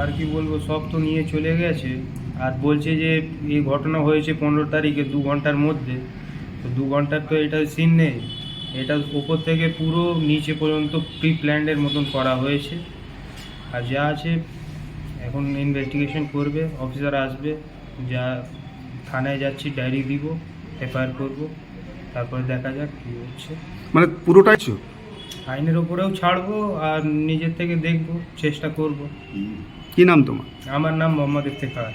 আর কি বলব সব তো নিয়ে চলে গেছে। আর বলছে যে এই ঘটনা হয়েছে পনেরো তারিখে দু ঘণ্টার মধ্যে। তো দু ঘণ্টার তো এটা সিন নেই। এটা উপর থেকে পুরো নিচে পর্যন্ত প্রি প্ল্যান্ডের মতন করা হয়েছে। আর যা আছে এখন ইনভেস্টিগেশন করবে অফিসার আসবে যা থানায় যাচ্ছি ডায়েরি দিব এফআইআর করব তারপরে দেখা যাক কী হচ্ছে। মানে পুরোটাই আইনের ওপরেও ছাড়বো আর নিজের থেকে দেখব চেষ্টা করব। কি নাম তোমার? আমার নাম মোহাম্মদ ইফতেখার।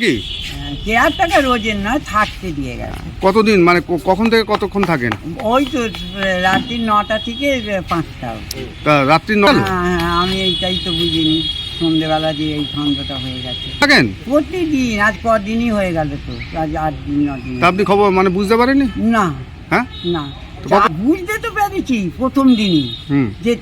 কি? টাকা রোজের নয় থাকতে দিয়ে গেছে। কতদিন? মানে ক- কখন থেকে কতক্ষণ থাকেন? ওই তো রাত্রি নটা থেকে পাঁচটা অবধি। তা রাত্রি ন হ্যাঁ, হ্যাঁ, আমি এইটাই তো বুঝিনি। সন্ধ্যেবেলা যে এই ছন্দটা হয়ে গেছে। থাকেন? প্রতিদিন আজ কদিনই হয়ে গেল তো আজ আট দিন ন দিন। তা আপনি খবর মানে বুঝতে পারেননি? না। হ্যাঁ? না। বুঝতে তো পেরেছি প্রথম দিনই যে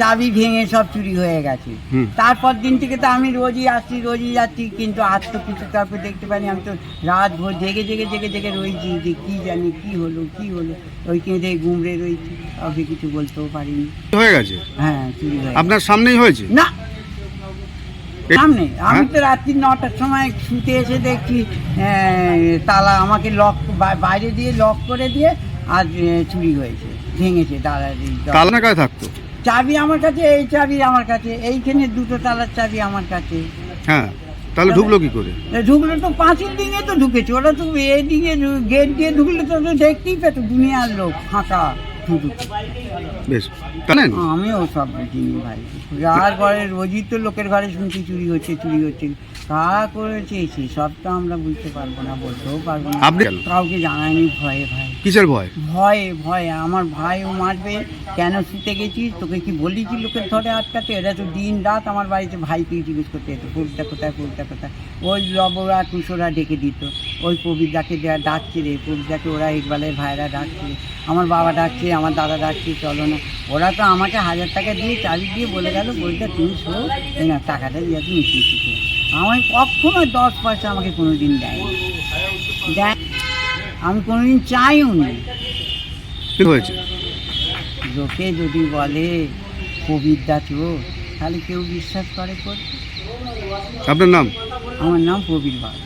চাবি ভেঙে সব চুরি হয়ে গেছে। তারপর দিন থেকে তো আমি রোজই আসছি রোজই যাচ্ছি কিন্তু আজ তো কিছু কাউকে দেখতে পাইনি আমি তো রাত ভোর জেগে জেগে জেগে জেগে রয়েছি যে কি জানি কি হলো কি হলো। ওই কেঁদে গুমড়ে রয়েছি কাউকে কিছু বলতেও পারিনি। হয়ে গেছে? হ্যাঁ চুরি হয়ে আপনার সামনেই হয়েছে? না। সামনে। আমি হ্যাঁ? তো রাত্রি নটার সময় শুতে এসে দেখছি তালা আমাকে লক বাইরে দিয়ে লক করে দিয়ে আর চুরি হয়েছে ভেঙেছে দাদা তালা কাছে থাকতো? চাবি আমার কাছে এই চাবি আমার কাছে এইখানে দুটো তালার চাবি আমার কাছে। হ্যাঁ তাহলে ঢুকলো কি করে? ঢুকলো তো পাঁচিল দিকে তো ঢুকেছে ওরা তো এই দিকে গেট দিয়ে ঢুকলে তো দেখতেই পেত দুনিয়ার লোক ফাঁকা। বেশ। জানেন আমিও সব বুঝিনি ভাই। যার ঘরে রোজই তো লোকের ঘরে শুনছি চুরি হচ্ছে চুরি হচ্ছে। কারা করেছে সব তো আমরা বুঝতে পারব না বলতেও পারব না। আপনি কাউকে জানায়নি ভয়ে ভাই। কিসের ভয়? ভয়ে ভয়ে। আমার ভাইও মারবে কেন শুতে গেছিস? তোকে কি বলি কি লোকের ধরে আটকাতে? এরা তো দিন রাত আমার বাড়িতে ভাইকে জিজ্ঞেস করতে যেত ফুলটা কোথায় ফুলটা কোথায়? ওই লবরা টুসোরা ডেকে দিত। ওই কবিতাকে দেওয়া ডাকছে রে কবিতাকে ওরা ইকবালের ভাইরা ডাকছে। আমার বাবা ডাকছে আমার দাদা ডাকছে চলো না ওরা তো আমাকে হাজার টাকা দিয়ে চাবি দিয়ে বলে গেল বইটা তুমি শো না টাকাটা দিয়ে তুমি মিশিয়ে আমায় কখনো দশ পয়সা আমাকে কোনো দিন দেয়নি। দেয় আমি কোনোদিন চাইও নি। হয়েছে? লোকে যদি বলে কবিতা চোর তাহলে কেউ বিশ্বাস করে কর আপনার নাম? আমার নাম প্রবীর বাগ।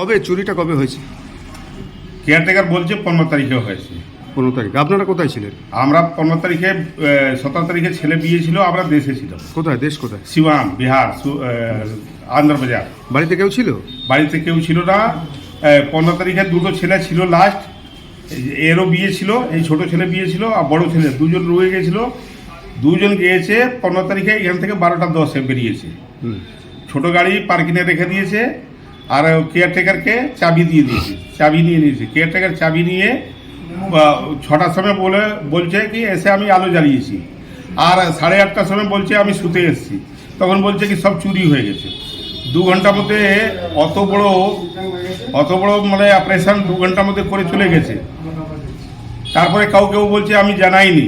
কবে চুরিটা কবে হয়েছে? কেয়ারটেকার বলছে পনেরো তারিখে হয়েছে। পনেরো তারিখ। আপনারা কোথায় ছিলেন? আমরা পনেরো তারিখে সতেরো তারিখে ছেলে বিয়ে ছিল আমরা দেশে ছিলাম। কোথায় দেশ কোথায়? সিওয়ান বিহার আন্ধ্রবাজার বাড়িতে কেউ ছিল? বাড়িতে কেউ ছিল না। পনেরো তারিখে দুটো ছেলে ছিল লাস্ট এরও বিয়ে ছিল এই ছোট ছেলে বিয়ে ছিল আর বড় ছেলে। দুজন রয়ে গেছিল। দুজন গিয়েছে পনেরো তারিখে এখান থেকে বারোটা দশে বেরিয়েছে। ছোট গাড়ি পার্কিংয়ে রেখে দিয়েছে। আর কেয়ারটেকারকে চাবি দিয়ে দিয়েছে, চাবি নিয়ে নিয়েছে। কেয়ারটেকার চাবি নিয়ে ছটার সময় বলে, বলছে কি, এসে আমি আলো জ্বালিয়েছি। আর সাড়ে আটটার সময় বলছে, আমি শুতে এসেছি। তখন বলছে কি, সব চুরি হয়ে গেছে। দু ঘণ্টার মধ্যে অত বড় অত বড় মানে অপারেশন দু ঘণ্টার মধ্যে করে চলে গেছে। তারপরে কাউকেও বলছে, আমি জানাইনি।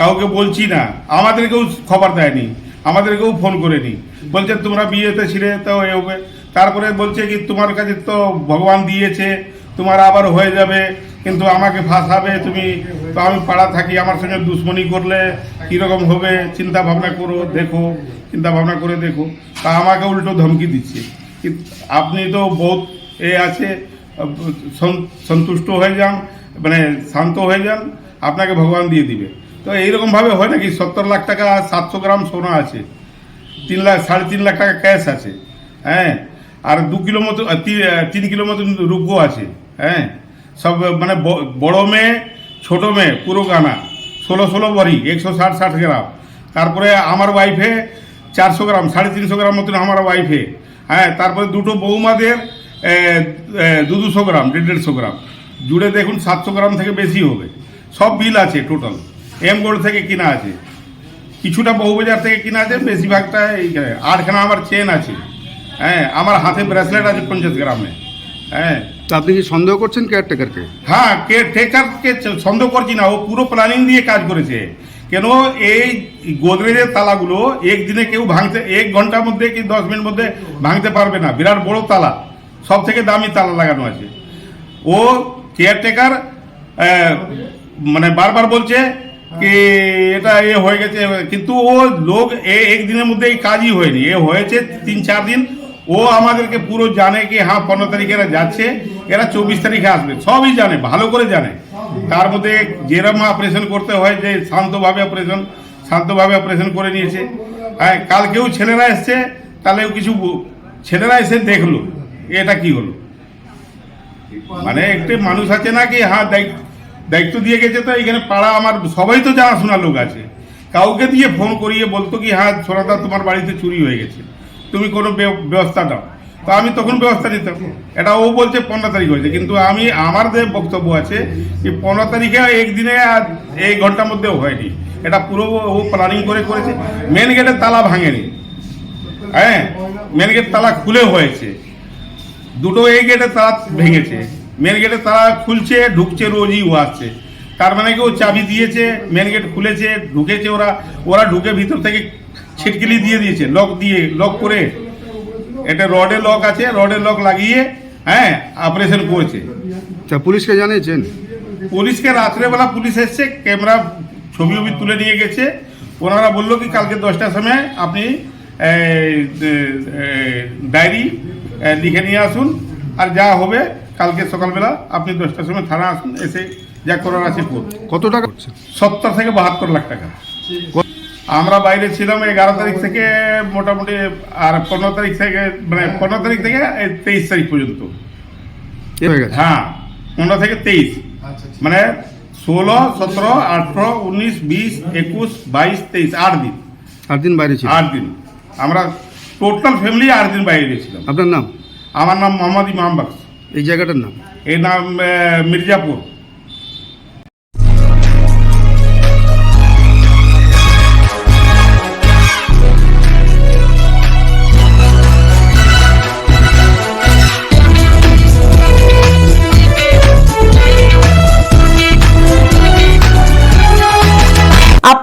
কাউকে বলছি না। আমাদেরকেও খবর দেয়নি। আমাদেরকেও ফোন করেনি। বলছে, তোমরা বিয়েতে ছিলে, তো এ হবে। তারপরে বলছে কি, তোমার কাছে তো ভগবান দিয়েছে, তোমার আবার হয়ে যাবে, কিন্তু আমাকে ফাঁসাবে তুমি, তো আমি পাড়া থাকি, আমার সঙ্গে দুশ্মনী করলে কীরকম হবে চিন্তা ভাবনা করো, দেখো চিন্তা ভাবনা করে দেখো। তা আমাকে উল্টো ধমকি দিচ্ছে। আপনি তো বহুত এ আছে সন্তুষ্ট হয়ে যান মানে শান্ত হয়ে যান, আপনাকে ভগবান দিয়ে দিবে। তো এইরকমভাবে হয় নাকি, সত্তর লাখ টাকা, সাতশো গ্রাম সোনা আছে, তিন লাখ, সাড়ে তিন লাখ টাকা ক্যাশ আছে হ্যাঁ? আর দু কিলো মতো তিন কিলো মতো রুপো আছে হ্যাঁ? সব মানে বড় মেয়ে, ছোট মেয়ে, পুরো গানা। ষোলো ষোলো ভরি একশো ষাট ষাট গ্রাম। তারপরে আমার ওয়াইফে চারশো গ্রাম, সাড়ে তিনশো গ্রাম মতন আমার ওয়াইফে হ্যাঁ? তারপরে দুটো বৌমাদের দু দুশো গ্রাম, দেড় দেড়শো গ্রাম। জুড়ে দেখুন সাতশো গ্রাম থেকে বেশি হবে। সব বিল আছে টোটাল এম গোল্ড থেকে কিনা আছে। কিছুটা বহুবাজার থেকে কিনা আছে, বেশিরভাগটা এইখানে আটখানা আমার চেন আছে। হ্যাঁ আমার হাতে ব্রেসলেট আছে পঞ্চাশ গ্রামে। হ্যাঁ। তা আপনি কি সন্দেহ করছেন কেয়ারটেকারকে হ্যাঁ কেয়ারটেকারকে সন্দেহ করছি না ও পুরো প্ল্যানিং দিয়ে কাজ করেছে। কেন এই গোদরেজের তালাগুলো একদিনে কেউ ভাঙতে এক ঘণ্টার মধ্যে কি দশ মিনিট মধ্যে ভাঙতে পারবে না? বিরাট বড় তালা। সব থেকে দামি তালা লাগানো আছে। ও কেয়ারটেকার মানে বারবার বলছে কি এটা এ হয়ে গেছে কিন্তু ও লোক এ একদিনের মধ্যে এই কাজই হয়নি। এ হয়েছে তিন চার দিন ও আমাদেরকে পুরো জানে কি হ্যাঁ পনেরো তারিখে এরা যাচ্ছে, এরা চব্বিশ তারিখে আসবে, সবই জানে, ভালো করে জানে। তার মধ্যে যেরকম অপারেশন করতে হয়, যে শান্তভাবে অপারেশন শান্তভাবে অপারেশন করে নিয়েছে। হ্যাঁ কালকেও ছেলেরা এসছে, তাহলে কিছু ছেলেরা এসে দেখল, এটা কি হলো? মানে একটি মানুষ আছে না কি হ্যাঁ দায়িত্ব দায়িত্ব দিয়ে গেছে তো, এখানে পাড়া আমার সবাই তো জানাশোনা লোক আছে। কাউকে দিয়ে ফোন করিয়ে বলতো কি হ্যাঁ সোনাদা তোমার বাড়িতে চুরি হয়ে গেছে। তুমি কোনো ব্যবস্থা দাও। তো আমি তখন ব্যবস্থা নিতাম। এটা ও বলছে পনেরো তারিখ হয়েছে, কিন্তু আমি, আমার যে বক্তব্য আছে কি পনেরো তারিখে একদিনে আর এই ঘণ্টার মধ্যেও হয়নি। এটা পুরো ও প্ল্যানিং করে করেছে। মেন গেটের তালা ভাঙেনি। হ্যাঁ? মেন গেট তালা খুলে হয়েছে। দুটো এই গেটে তালা ভেঙেছে। মেন গেটে তালা খুলছে, ঢুকছে রোজই ও আসছে। তার মানে কি ও চাবি দিয়েছে মেন গেট খুলেছে, ঢুকেছে ওরা। ওরা ঢুকে ভিতর থেকে ছিটকিলি দিয়ে দিয়েছে লক দিয়ে লক করে। এটা রডে লক আছে রডে লক লাগিয়ে হ্যাঁ অপারেশন করেছে। পুলিশকে জানিয়েছেন? পুলিশকে রাত্রেবেলা পুলিশ এসছে ক্যামেরা ছবি ওবি তুলে নিয়ে গেছে। ওনারা বলল কি কালকে দশটার সময় আপনি ডায়েরি লিখে নিয়ে আসুন। আর যা হবে কালকে সকালবেলা আপনি দশটার সময় থানা আসুন এসে যা করার আছে কত টাকা? সত্তর থেকে বাহাত্তর লাখ টাকা। আমরা বাইরে ছিলাম এগারো তারিখ থেকে মোটামুটি আর পনেরো তারিখ থেকে মানে পনেরো তারিখ থেকে তেইশ তারিখ পর্যন্ত। হয়ে হ্যাঁ পনেরো থেকে তেইশ। মানে ষোলো সতেরো আঠেরো উনিশ বিশ একুশ বাইশ তেইশ আট দিন। আট দিন বাইরে ছিল আট দিন। আমরা টোটাল ফ্যামিলি আট দিন বাইরে গেছিলাম। আপনার নাম? আমার নাম মোহাম্মদ ইমাম বাক্স। এই জায়গাটার নাম? এর নাম মির্জাপুর।